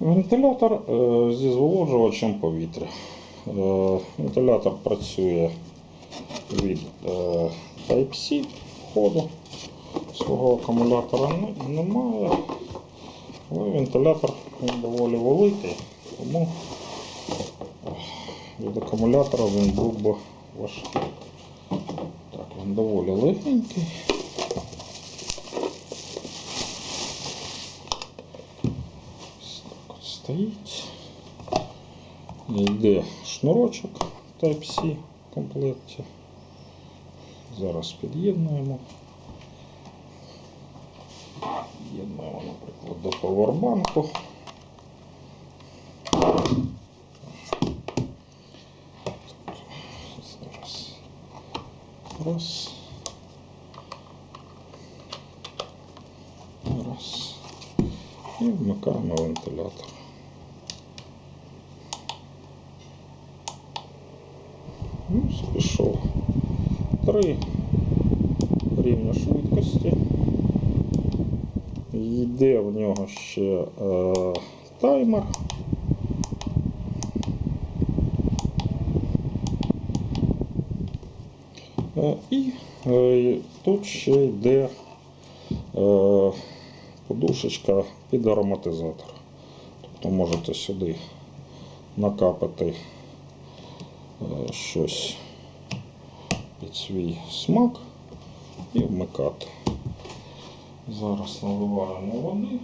Вентилятор е, зі зволожувачем повітря. Е, Вентилятор працює від е, Type-C входу. Свого акумулятора немає. Але вентилятор доволі великий, тому від акумулятора він був би важкий. Так, він доволі легенький. Ось так от стоїть. Йде шнурочок Type-C в комплекті. Зараз під'єднуємо. Під'єднуємо, наприклад, до повербанку. Зараз. Раз. Раз. І вмикаємо вентилятор. Ну, пішов. Три рівня швидкості. Йде в нього ще е, таймер. Е, і е, тут ще йде е, подушечка під ароматизатор. Тобто можете сюди накапати щось під свій смак і вмикати. Зараз наливаємо води.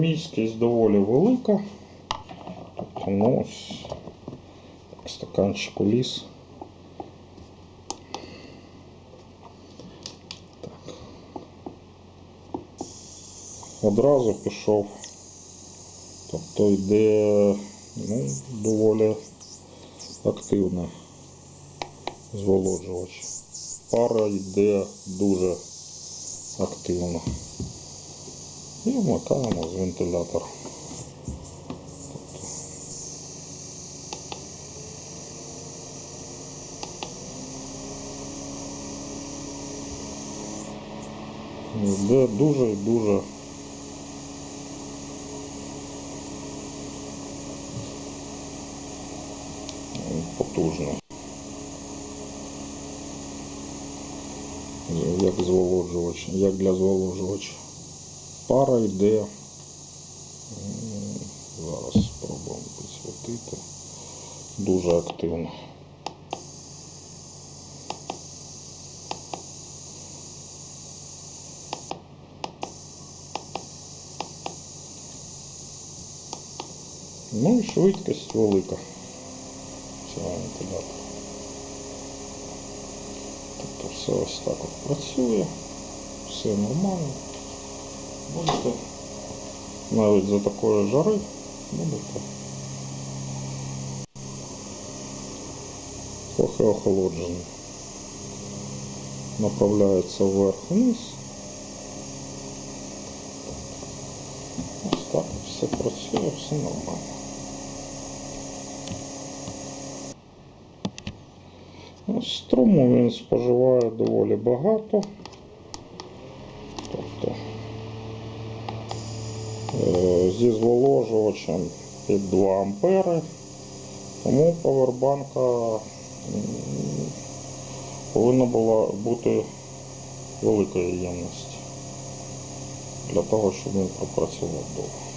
Міськість доволі велика. Тобто, ну, ось так, стаканчик ліс. Одразу пішов. Тобто йде ну, доволі активно зволоджувач. Пара йде дуже активно. І вмикаємо з вентилятора. Йде дуже і дуже потужно. Як зволожувач, як для зволожувача. Пара йде. Зараз спробуємо підсвітити. Дуже активно. Ну і швидкість велика цього вентилятора. Тобто все ось так от працює, все нормально. Будете навіть за такої жари будете трохи охолоджені. Направляється вверх-вниз. Ось так все працює, все нормально. Струму він споживає доволі багато. Тобто е, зі зволожувачем під 2 ампери. Тому повербанка повинна була бути великої ємності для того, щоб він пропрацював довго.